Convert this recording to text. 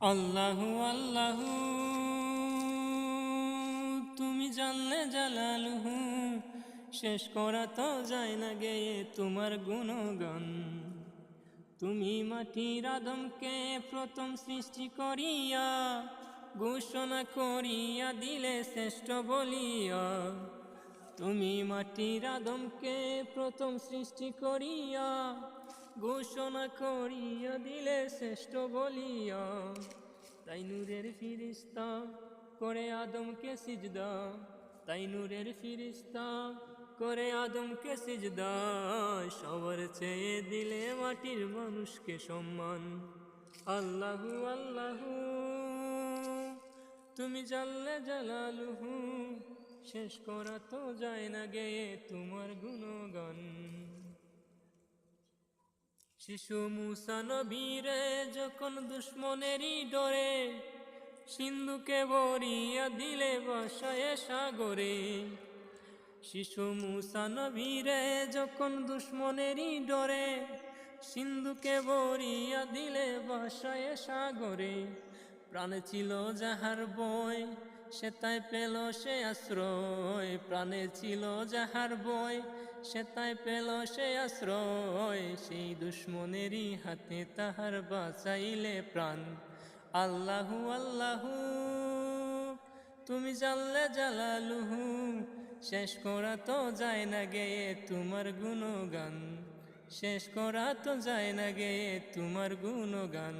আল্লাহু আল্লাহু, তুমি জানলে জালালুহু, শেষ করা তো যায় না গে তোমার গুণগান। তুমি মাটির আদমকে প্রথম সৃষ্টি করিয়া, ঘোষণা করিয়া দিলে শ্রেষ্ঠ বলিয়া। তুমি মাটির আদমকে প্রথম সৃষ্টি করিয়া ঘোষণা করিয়া দিলে শ্রেষ্ঠ বলিয়া, তাই নূরের ফিরিস্তা করে আদমকে সিজদা, তাই নূরের ফিরিস্তা করে আদমকে সিজদা। সবার চেয়ে দিলে মাটির মানুষকে সম্মান। আল্লাহু আল্লাহু, তুমি জানলে জালালুহু, শেষ করা তো যায় না গে তোমার গুণগান। শিশু মুসা নবীরে যখন দুশ্মনেরই ডরে সিন্ধুকে বরিয়া দিলে বাসায় সাগরে। শিশু মুসা নবীরে যখন দুশ্মনেরই ডরে সিন্ধুকে বরিয়া দিলে বাসায় সাগরে। প্রাণে ছিল যাহার বই সে তাই পেল সে আশ্রয়, প্রাণে ছিল যাহার বই সে তাই পেল সে আশ্রয়, সেই দুশ্মনেরই হাতে তাহার বাঁচাইলে প্রাণ। আল্লাহু আল্লাহু, তুমি জানলে জালালুহু, শেষ করা তো যায় না গে তোমার গুণগান। শেষ করা তো যায় না গে তোমার গুণগান।